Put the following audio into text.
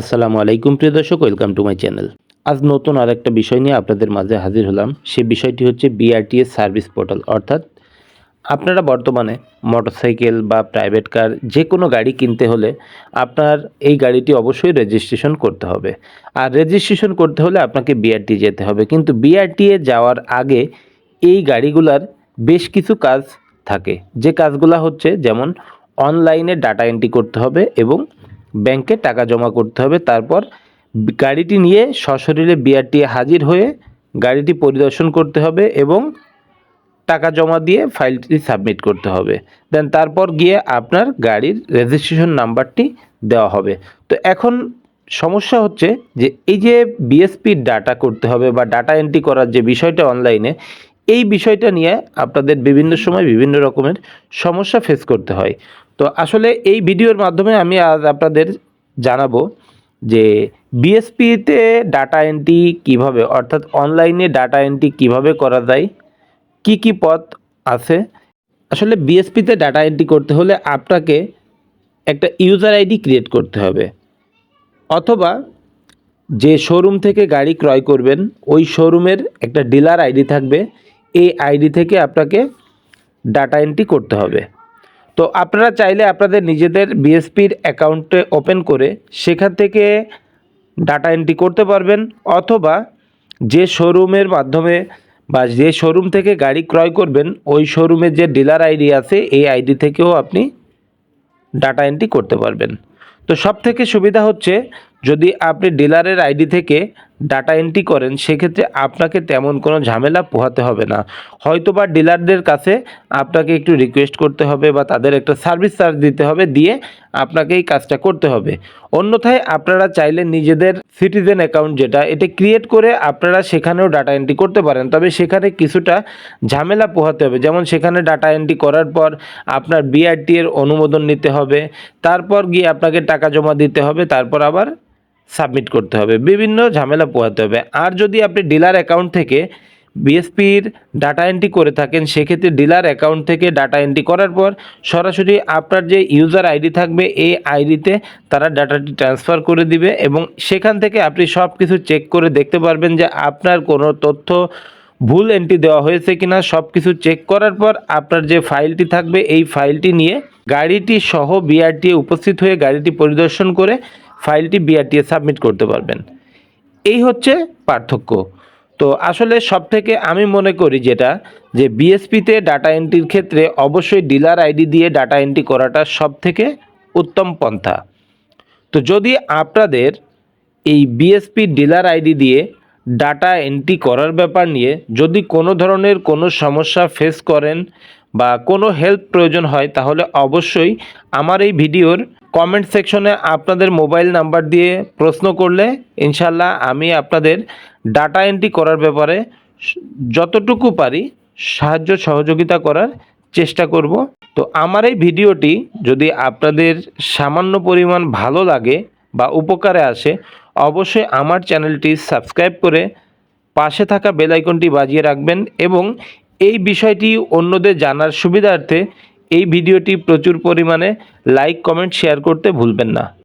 আসসালামু আলাইকুম, প্রিয় দর্শক ওয়েলকাম টু মাই চ্যানেল আজ নতুন আর একটা বিষয় নিয়ে আপনাদের মাঝে হাজির হলাম। সে বিষয়টি হচ্ছে বিআরটিএস সার্ভিস পোর্টাল অর্থাৎ আপনারা বর্তমানে মোটরসাইকেল বা প্রাইভেট কার যে কোনো গাড়ি কিনতে হলে আপনার এই গাড়িটি অবশ্যই রেজিস্ট্রেশন করতে হবে। আর রেজিস্ট্রেশন করতে হলে আপনাকে বিআরটি যেতে হবে। কিন্তু বিআরটিএ যাওয়ার আগে এই গাড়িগুলার বেশ কিছু কাজ থাকে। যে কাজগুলো হচ্ছে যেমন অনলাইনে ডাটা এন্ট্রি করতে হবে এবং ব্যাংকে টাকা জমা করতে হবে। তারপর গাড়িটি নিয়ে সশরীরে বিআরটি হাজির হয়ে গাড়িটি পরিদর্শন করতে হবে এবং টাকা জমা দিয়ে ফাইলটি সাবমিট করতে হবে। দেন তারপর গিয়ে আপনার গাড়ির রেজিস্ট্রেশন নাম্বারটি দেওয়া হবে। তো এখন সমস্যা হচ্ছে যে এই যে বিএসপি ডাটা করতে হবে বা ডাটা এন্ট্রি করার যে বিষয়টা অনলাইনে, এই বিষয়টা নিয়ে আপনাদের বিভিন্ন সময় বিভিন্ন রকমের সমস্যা ফেস করতে হয়। তো আসলে এই ভিডিওর মাধ্যমে আমি আজ আপনাদের জানাব যে বিএসপিতে ডাটা এন্ট্রি কীভাবে, অর্থাৎ অনলাইনে ডাটা এন্ট্রি কীভাবে করা যায়, কি কি পথ আছে। আসলে বিএসপিতে ডাটা এন্ট্রি করতে হলে আপনাকে একটা ইউজার আইডি ক্রিয়েট করতে হবে। অথবা যে শোরুম থেকে গাড়ি ক্রয় করবেন, ওই শোরুমের একটা ডিলার আইডি থাকবে। এই আইডি থেকে আপনাকে ডাটা এন্ট্রি করতে হবে। তো আপনারা চাইলে আপনাদের নিজেদের বিএসপির অ্যাকাউন্টে ওপেন করে সেখান থেকে ডাটা এন্ট্রি করতে পারবেন অথবা যে শোরুমের মাধ্যমে বা যে শোরুম থেকে গাড়ি ক্রয় করবেন, ওই শোরুমের যে ডিলার আইডি আছে, এই আইডি থেকেও আপনি ডাটা এন্ট্রি করতে পারবেন। তো সব থেকে সুবিধা হচ্ছে যদি আপনি ডিলারের আইডি থেকে ডাটা এন্ট্রি করেন, সেক্ষেত্রে আপনাকে তেমন কোনো ঝামেলা পোহাতে হবে না। হয়তো বা ডিলারদের কাছে আপনাকে একটু রিকোয়েস্ট করতে হবে বা তাদের একটা সার্ভিস চার্জ দিতে হবে, দিয়ে আপনাকে এই কাজটা করতে হবে। অন্যথায় আপনারা চাইলে নিজেদের সিটিজেন অ্যাকাউন্ট যেটা, এটা ক্রিয়েট করে আপনারা সেখানেও ডাটা এন্ট্রি করতে পারেন। তবে সেখানে কিছুটা ঝামেলা পোহাতে হবে। যেমন সেখানে ডাটা এন্ট্রি করার পর আপনার বিআরটি এর অনুমোদন নিতে হবে, তারপর গিয়ে আপনাকে টাকা জমা দিতে হবে, তারপর আবার সাবমিট করতে হবে। বিভিন্ন ঝামেলা পোহাতে হবে। আর যদি আপনি ডিলার অ্যাকাউন্ট থেকে বিএসপির ডাটা এন্ট্রি করে থাকেন, সেক্ষেত্রে ডিলার অ্যাকাউন্ট থেকে ডাটা এন্ট্রি করার পর সরাসরি আপনার যে ইউজার আইডি থাকবে, এই আইডিতে তারা ডাটাটি ট্রান্সফার করে দিবে এবং সেখান থেকে আপনি সব কিছু চেক করে দেখতে পারবেন যে আপনার কোনো তথ্য ভুল এন্ট্রি দেওয়া হয়েছে কিনা। সব কিছু চেক করার পর আপনার যে ফাইলটি থাকবে, এই ফাইলটি নিয়ে গাড়িটি সহ বিআরটিএ উপস্থিত হয়ে গাড়িটি পরিদর্শন করে ফাইলটি বিআরটিএ সাবমিট করতে পারবেন। এই হচ্ছে পার্থক্য। তো আসলে সব থেকে আমি মনে করি যেটা, যে বিএসপিতে ডাটা এন্ট্রির ক্ষেত্রে অবশ্যই ডিলার আইডি দিয়ে ডাটা এন্ট্রি করাটা সব থেকে উত্তম পন্থা। তো যদি আপনাদের এই বিএসপি ডিলার আইডি দিয়ে ডাটা এন্ট্রি করার ব্যাপার নিয়ে যদি কোনো ধরনের কোনো সমস্যা ফেস করেন বা কোনো হেল্প প্রয়োজন হয়, তাহলে অবশ্যই আমার এই ভিডিওর কমেন্ট সেকশনে আপনাদের মোবাইল নাম্বার দিয়ে প্রশ্ন করলে ইনশাল্লাহ আমি আপনাদের ডাটা এন্ট্রি করার ব্যাপারে যতটুকু পারি সাহায্য সহযোগিতা করার চেষ্টা করব। তো আমার এই ভিডিওটি যদি আপনাদের সামান্য পরিমাণ ভালো লাগে বা উপকারে আসে, অবশ্যই আমার চ্যানেলটি সাবস্ক্রাইব করে পাশে থাকা বেল আইকনটি বাজিয়ে রাখবেন এবং এই বিষয়টি অন্যদের জানার সুবিধার্থে এই ভিডিওটি প্রচুর পরিমাণে লাইক কমেন্ট শেয়ার করতে ভুলবেন না।